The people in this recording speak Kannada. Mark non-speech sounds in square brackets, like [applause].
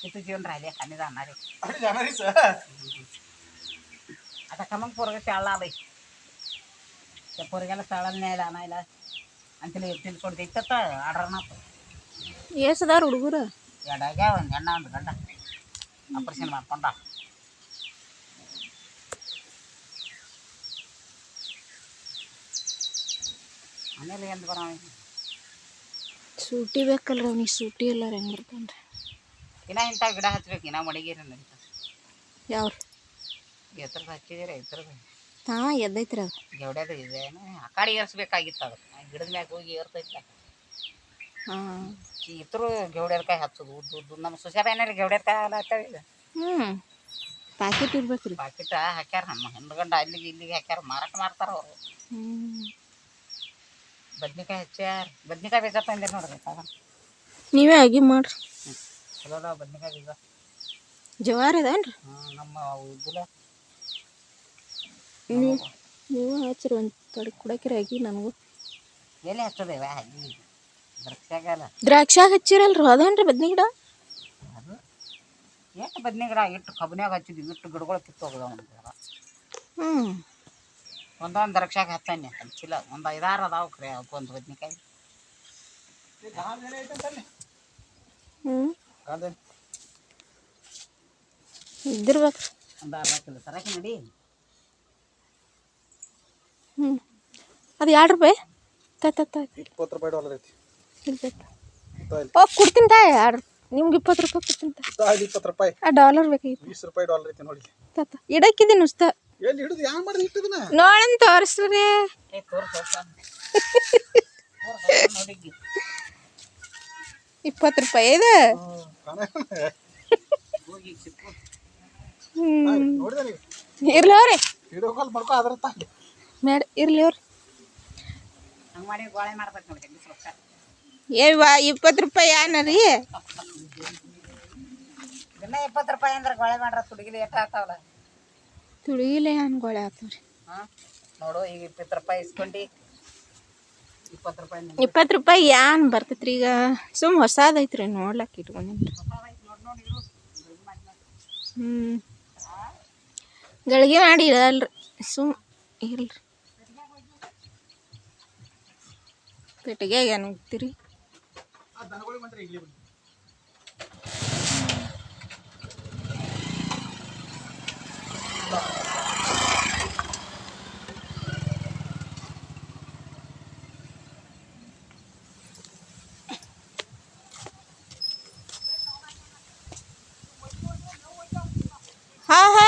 किती जीवन राहिले खाणे जाणारे अरे जाणार आहे सर आता का मग पोरगा शाळा आलंय त्या पोरग्याला शाळाला न्यायला आणायला आणि तिला एकटीला ಕೊಡ್ದು ಇತ್ತ ಆರ್ಡ್ರನ ಎಷ್ಟು ಅದಾರ ಹುಡುಗರು ಎಡಾಗೆ ಒಂದು ಹೆಣ್ಣ ಒಂದು ಗಂಡ ಆಪರೇಷನ್ ಮಾಡ್ಕೊಂಡ ಆಮೇಲೆ ಎಂದು ಬರೋ ಸೂಟಿ ಬೇಕಲ್ರಿ ಅವ್ನಿಗೆ ಸೂಟಿ ಎಲ್ಲಾರ ಹೆಂಗೆ ಬರ್ತಾನ್ರಿ ಇನ್ನ ಇಂಥ ಗಿಡ ಹಚ್ಬೇಕು ಇನ್ನ ಮಡಿಗೇರಿ ನಡೀತ ಯಾವ್ರಿ? ಎತ್ತರದ ಹಚ್ಚಿದಿರ ಎತ್ತರದ? ಹಾಂ ಎದ್ದೈತ್ರಿ ಅದು ಗೆವಡ್ಯದ ಇದೆ ಆ ಕಡೆ ಏರ್ಸ್ಬೇಕಾಗಿತ್ತು ಅದು. ಗಿಡದ ಮ್ಯಾಗ ಹೋಗಿ ಏರ್ತೈತಿ ಹಾಂ. ಈ ಇತರು ಗೆವಡ್ಯರ್ಕಾಯಿ ಹಚ್ಚೋದು ಉದ್ದು ಉದ್ದು ನಮ್ಮ ಸುಶಾಬೇನಾರಿ ಗೆವಡ್ಯರ್ಕಾಯಿ ಅಲ್ಲ ಹಚ್ಚಾವ ಈಗ. ಹ್ಞೂ ಪ್ಯಾಕೆಟ್ ಇರ್ಬೇಕ್ರಿ. ಪಾಕಿಟ ಹಾಕ್ಯಾರ ನಮ್ಮ ಹಿಂದ್ಗಂಡ ಅಲ್ಲಿಗೆ ಇಲ್ಲಿಗೆ ಹಾಕ್ಯಾರ ಮಾರಾಟ ಮಾಡ್ತಾರ ಅವರು. ಹ್ಞೂ ಬದ್ನಿಕಾಯಿ ಹಚ್ಚ್ಯಾರ. ಬದ್ನಿಕಾಯಿ ಬೀಜ ತಂದಿರಿ ನೋಡ್ರಿ ತಾವ. ನೀವೇ ಆಗಿ ಮಾಡ್ರಿ. ಚಲೋ ಅದಾವ ಬದ್ನಿಕಾಯಿ ಬೀಜ. ಜವಾರಿ ಅದೇನ್ರಿ? ನಮ್ಮ ಅವು ಇದ್ದಿಲ್ಲ. ನೀವು ನೀವು ಹಚ್ಚಿರಿ ಒಂದು ಕಡೆ ಕುಡಕಿರಿ ಆಗಿ ನನಗೂ. ಎಲ್ಲಿ ಹಚ್ಚೋದೇವ ಅಲ್ಲಿ ದರ್ಕ್ಸಾಗಲ್ಲ ದ್ರಾಕ್ಷಾಗ ಹಚ್ಚಿರಲ್ರಿ ಅದೇನ್ರಿ ಬದ್ನಿ ಗಿಡ? ಅದು ಎಷ್ಟು ಬದ್ನಿ ಗಿಡ? ಇಟ್ಟು ಕಬ್ಬನ್ಯಾಗ ಹಚ್ಚಿದ್ವಿ ಇಟ್ಟು ಗಿಡಗಳು ಕಿತ್ತು ಹೋಗದ ಹ್ಞೂ ಒಂದೊಂದು ದ್ರಾಕ್ಷಾಗ ಹತ್ತಾನೆ ಚೀಲ ಒಂದು ಐದಾರು ಅದಾವ ಕ್ರೇ ಒಂದು ಬದ್ನಿಕಾಯಿ. ಹ್ಞೂ ಇದ್ದಿರ್ಬೇಕ್ರಿ. ಒಂದು ಅರ್ಧ ಕಿಲೋ ತರಕ್ಕೆ ನಡಿ ಹ್ಞೂ ಅದು ಎರಡು ರೂಪಾಯಿ? ತ ತ ತ. ಇಪ್ಪತ್ತು ರೂಪಾಯಿ ಡಾಲರ್ ಐತಿ. ಓ ಕೊಡ್ತೀನಿ ತಾ ಎರಡು ನಿಮ್ಗೆ ಇಪ್ಪತ್ತು ರೂಪಾಯಿ ಕೊಡ್ತೀನಿ ಇಪ್ಪತ್ತು ರೂಪಾಯಿ. ಆ ಡಾಲರ್ ಬೇಕಾಗಿತ್ತು. ರೂಪಾಯಿ ಡಾಲರ್ ಐತಿ ನೋಡಿ. ತಾತ ಇಡಕ್ಕಿದ್ದೀನಿ ಉಸ್ತ. ಎಲ್ಲಿ ಹಿಡಿದು ಯಾವ ಮಾಡಿದ್ ಇಟ್ಟದನ ನೋಡನ್ ತೋರಿಸ್ರಿ. [laughs] ಇಪ್ಪತ್ತು ರೂಪಾಯಿ ಇದೆ? ಇರ್ಲಿ ಅವ್ರಿ. ಮೇಡ ಇರ್ಲಿ ಅವ್ರಿ. ಏವಾ ಇಪ್ಪತ್ತು ರೂಪಾಯಿ ಏನರಿ ದಿನ ಇಪ್ಪತ್ತು ರೂಪಾಯಿ ಅಂದ್ರೆ ಗೊಳೆ ಮಾಡ್ರ ತುಡುಗಿಲಿ ಎಷ್ಟು ಆಗ್ತಾವಲ್ಲ? ತುಳಿಗಿಲೆ ಅನ್ಗೊಳೆ ಗೊಳೆ ಹಾಂ? ನೋಡು ಈಗ ಇಪ್ಪತ್ತು ರೂಪಾಯಿ ಇಸ್ಕೊಂಡು. ಇಪ್ಪತ್ತು ರೂಪಾಯಿ ಏನು ಬರ್ತೈತ್ರಿ ಈಗ? ಸುಮ್ ಹೊಸದೈತ್ರಿ ನೋಡ್ಲಕ್ ಇಟ್ಕೊಂಡಿನಿ. ನೋಡಿ ನೋಡಿ ಇರು ದುಡ್ಡು ಮಾಡಿ ಮಾಡಿ. ಹ್ಞೂ ಗಳಿಗೆ ಮಾಡಿ ಇರಲ್ರಿ ಸುಮ್ ಇಲ್ರಿ ಪೆಟ್ಟಿಗೆ ಏನು ಹೋಗ್ತೀರಿ হ্যাঁ হ্যাঁ